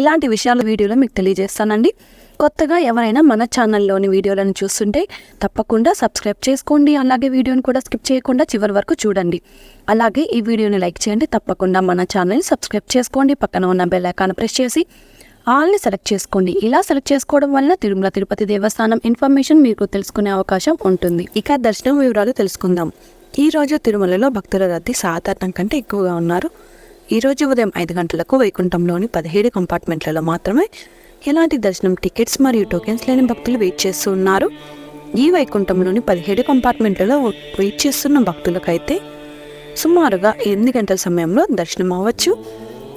ఇలాంటి విషయాలు వీడియోలో మీకు తెలియజేస్తానండి. కొత్తగా ఎవరైనా మన ఛానల్లోని వీడియోలను చూస్తుంటే తప్పకుండా సబ్స్క్రైబ్ చేసుకోండి. అలాగే వీడియోని కూడా స్కిప్ చేయకుండా చివరి వరకు చూడండి. అలాగే ఈ వీడియోని లైక్ చేయండి. తప్పకుండా మన ఛానల్ని సబ్స్క్రైబ్ చేసుకోండి. పక్కన ఉన్న బెల్ ఐకాన్ ప్రెస్ చేసి ఆల్ని సెలెక్ట్ చేసుకోండి. ఇలా సెలెక్ట్ చేసుకోవడం వలన తిరుమల తిరుపతి దేవస్థానం ఇన్ఫర్మేషన్ మీకు తెలుసుకునే అవకాశం ఉంటుంది. ఇక దర్శనం వివరాలు తెలుసుకుందాం. ఈ రోజు తిరుమలలో భక్తుల రద్దీ సాధారణం కంటే ఎక్కువగా ఉన్నారు. ఈరోజు ఉదయం ఐదు గంటలకు వైకుంఠంలోని పదిహేడు కంపార్ట్మెంట్లలో మాత్రమే ఎలాంటి దర్శనం టికెట్స్ మరియు టోకెన్స్ లేని భక్తులు వెయిట్ చేస్తూ ఉన్నారు. ఈ వైకుంఠంలోని పదిహేడు కంపార్ట్మెంట్లలో వెయిట్ చేస్తున్న భక్తులకైతే సుమారుగా ఎనిమిది గంటల సమయంలో దర్శనం అవ్వచ్చు.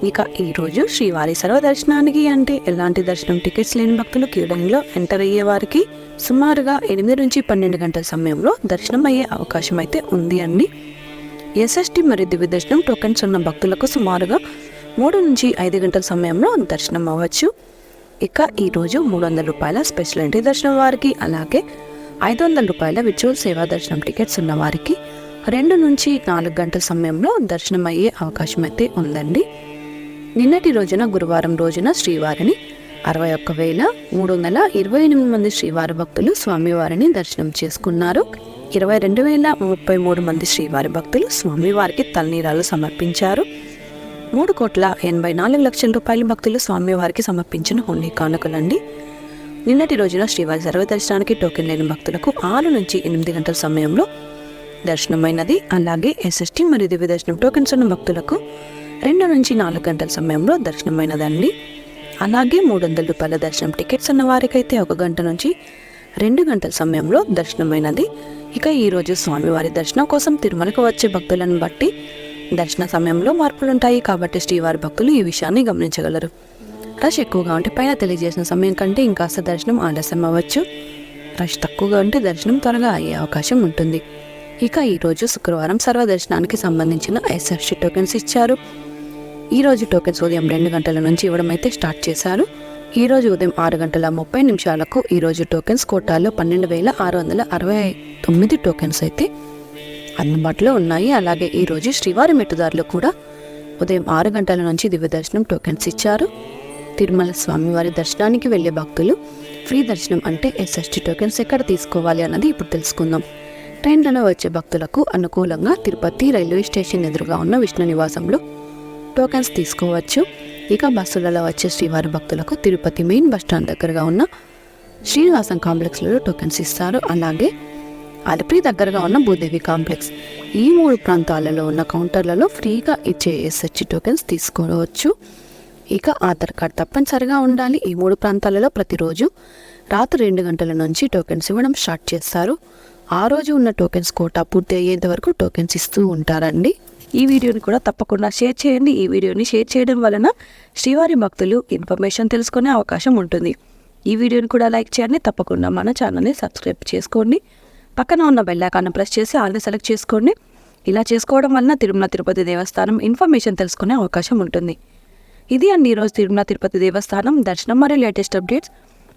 ఇక ఈరోజు శ్రీవారి సర్వదర్శనానికి అంటే ఎలాంటి దర్శనం టికెట్స్ లేని భక్తులు క్యూలైన్లో ఎంటర్ అయ్యే వారికి సుమారుగా ఎనిమిది నుంచి పన్నెండు గంటల సమయంలో దర్శనం అయ్యే అవకాశం అయితే ఉంది అండి. ఎస్ఎస్టీ మరియు దివ్య దర్శనం టోకెన్స్ ఉన్న భక్తులకు సుమారుగా మూడు నుంచి ఐదు గంటల సమయంలో దర్శనం అవ్వచ్చు. ఇక ఈరోజు మూడు వందల రూపాయల స్పెషల్ ఎంట్రీ దర్శనం వారికి అలాగే ఐదు వందల రూపాయల విజువల్ సేవా దర్శనం టికెట్స్ ఉన్న వారికి రెండు నుంచి నాలుగు గంటల సమయంలో దర్శనం అయ్యే అవకాశం అయితే ఉందండి. నిన్నటి రోజున గురువారం రోజున శ్రీవారిని అరవై ఒక్క వేల మూడు వందల ఇరవై ఎనిమిది మంది శ్రీవారి భక్తులు స్వామివారిని దర్శనం చేసుకున్నారు. ఇరవై రెండు వేల ముప్పై మూడు మంది శ్రీవారి భక్తులు స్వామివారికి తలనీరాలు సమర్పించారు. మూడు కోట్ల ఎనభై నాలుగు లక్షల రూపాయల భక్తులు స్వామివారికి సమర్పించిన హోలీ కానుకలండి. నిన్నటి రోజున శ్రీవారి సర్వదర్శనానికి టోకెన్ లేని భక్తులకు ఆరు నుంచి ఎనిమిది గంటల సమయంలో దర్శనమైనది. అలాగే ఎస్ఎస్టీ మరియు దివ్య దర్శనం టోకెన్స్ ఉన్న భక్తులకు రెండు నుంచి నాలుగు గంటల సమయంలో దర్శనమైనదండి. అలాగే మూడు వందల రూపాయల దర్శనం టికెట్స్ ఉన్న వారికైతే ఒక గంట నుంచి రెండు గంటల సమయంలో దర్శనమైనది. ఇక ఈరోజు స్వామివారి దర్శనం కోసం తిరుమలకు వచ్చే భక్తులను బట్టి దర్శన సమయంలో మార్పులు ఉంటాయి కాబట్టి శ్రీవారి భక్తులు ఈ విషయాన్ని గమనించగలరు. రష్ ఎక్కువగా ఉంటే పైన తెలియజేసిన సమయం కంటే ఇంకాస్త దర్శనం ఆలస్యం అవ్వచ్చు. రష్ తక్కువగా ఉంటే దర్శనం త్వరగా అయ్యే అవకాశం ఉంటుంది. ఇక ఈరోజు శుక్రవారం సర్వదర్శనానికి సంబంధించిన ఎస్ఎఫ్సి టోకెన్స్ ఇచ్చారు. ఈ రోజు టోకెన్స్ ఉదయం రెండు గంటల నుంచి ఇవ్వడం అయితే స్టార్ట్ చేశారు. ఈ రోజు ఉదయం ఆరు గంటల ముప్పై నిమిషాలకు ఈరోజు టోకెన్స్ కోటాలో పన్నెండు వేల ఆరు వందల అరవై తొమ్మిది టోకెన్స్ అయితే అందుబాటులో ఉన్నాయి. అలాగే ఈరోజు శ్రీవారి మెట్టుదారులు కూడా ఉదయం ఆరు గంటల నుంచి దివ్య దర్శనం టోకెన్స్ ఇచ్చారు. తిరుమల స్వామివారి దర్శనానికి వెళ్ళే భక్తులు ఫ్రీ దర్శనం అంటే ఎస్ఎస్టీ టోకెన్స్ ఎక్కడ తీసుకోవాలి అన్నది ఇప్పుడు తెలుసుకుందాం. ట్రైన్లలో వచ్చే భక్తులకు అనుకూలంగా తిరుపతి రైల్వే స్టేషన్ ఎదురుగా ఉన్న విష్ణు నివాసంలో టోకెన్స్ తీసుకోవచ్చు. ఇక బస్సులలో వచ్చే శ్రీవారి భక్తులకు తిరుపతి మెయిన్ బస్టాండ్ దగ్గరగా ఉన్న శ్రీనివాసం కాంప్లెక్స్లలో టోకెన్స్ ఇస్తారు. అలాగే అలిపిరి దగ్గరగా ఉన్న భూదేవి కాంప్లెక్స్ ఈ మూడు ప్రాంతాలలో ఉన్న కౌంటర్లలో ఫ్రీగా ఇచ్చే ఎస్హెచ్ టోకెన్స్ తీసుకోవచ్చు. ఇక ఆధార్ కార్డ్ తప్పనిసరిగా ఉండాలి. ఈ మూడు ప్రాంతాలలో ప్రతిరోజు రాత్రి రెండు గంటల నుంచి టోకెన్స్ ఇవ్వడం స్టార్ట్ చేస్తారు. ఆ రోజు ఉన్న టోకెన్స్ కోటా పూర్తి అయ్యేంత వరకు టోకెన్స్ ఇస్తూ ఉంటారండి. ఈ వీడియోని కూడా తప్పకుండా షేర్ చేయండి. ఈ వీడియోని షేర్ చేయడం వలన శ్రీవారి భక్తులు ఇన్ఫర్మేషన్ తెలుసుకునే అవకాశం ఉంటుంది. ఈ వీడియోని కూడా లైక్ చేయండి. తప్పకుండా మన ఛానల్ని సబ్స్క్రైబ్ చేసుకోండి. పక్కన ఉన్న బెల్ ప్రెస్ చేసి ఆల్ని సెలెక్ట్ చేసుకోండి. ఇలా చేసుకోవడం వలన తిరుమల తిరుపతి దేవస్థానం ఇన్ఫర్మేషన్ తెలుసుకునే అవకాశం ఉంటుంది. ఇది అండి ఈరోజు తిరుమల తిరుపతి దేవస్థానం. దర్శనం మరియు లేటెస్ట్ అప్డేట్స్.